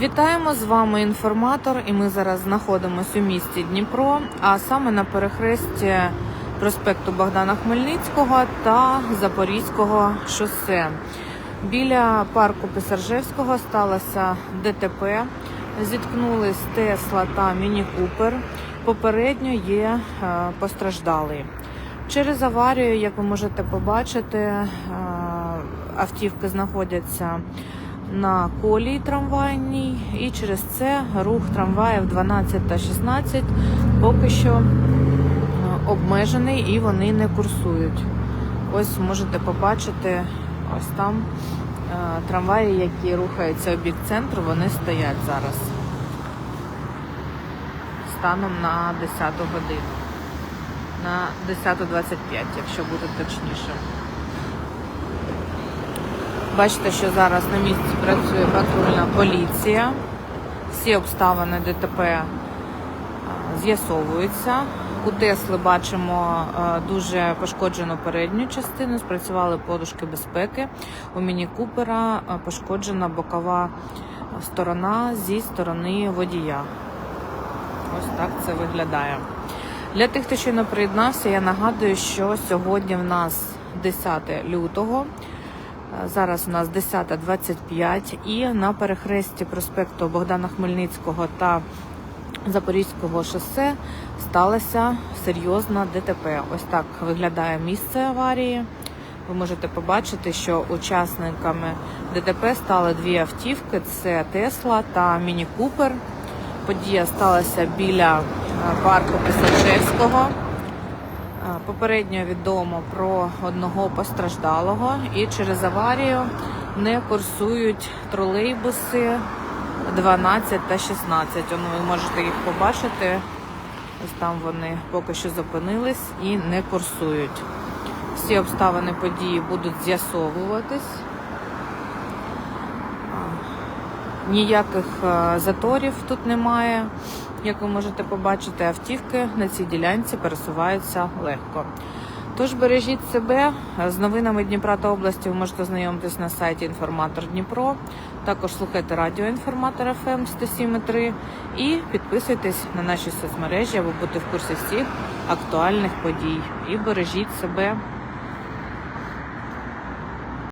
Вітаємо з вами інформатор, і ми зараз знаходимося у місті Дніпро, а саме на перехресті проспекту Богдана Хмельницького та Запорізького шосе. Біля парку Писаржевського сталося ДТП. Зіткнулись Тесла та Міні Купер. Попередньо є е, постраждалий. Через аварію, як ви можете побачити, е, автівки знаходяться на колії трамвайній, і через це рух трамваїв 12 та 16 поки що е, обмежений і вони не курсують. Ось можете побачити, ось там е, трамваї, які рухаються бік центру, вони стоять зараз. Станом на 10 годину. На 10.25, якщо бути точніше. Бачите, що зараз на місці працює патрульна поліція. Всі обставини ДТП е, з'ясовуються. У Тесли бачимо е, дуже пошкоджену передню частину, спрацювали подушки безпеки. У Міні Купера е, пошкоджена бокова сторона зі сторони водія. Ось так це виглядає. Для тих, хто щойно приєднався, я нагадую, що сьогодні в нас 10 лютого. Е, Зараз у нас 10.25 і на перехресті проспекту Богдана Хмельницького та Запорізького шосе сталося серйозна ДТП. Ось так виглядає місце аварії. Ви можете побачити, що учасниками ДТП стали дві автівки: це Тесла та Міні Купер. Подія сталася біля е, парку Писачевського. Попередньо відомо про одного постраждалого, і через аварію не курсують тролейбуси 12 та 16. Он ви можете їх побачити. Ось там вони поки що зупинились і не курсують. Всі обставини події будуть з'ясовуватись. Ніяких е, заторів тут немає. Як ви можете побачити, автівки на цій ділянці пересуваються легко. Тож бережіть себе з новинами Дніпра та області. Ви можете знайомитись на сайті Інформатор Дніпро. Також слухайте радіо Інформатор ФМ 107.3 і підписуйтесь на наші соцмережі, аби бути в курсі всіх актуальних подій. І бережіть себе.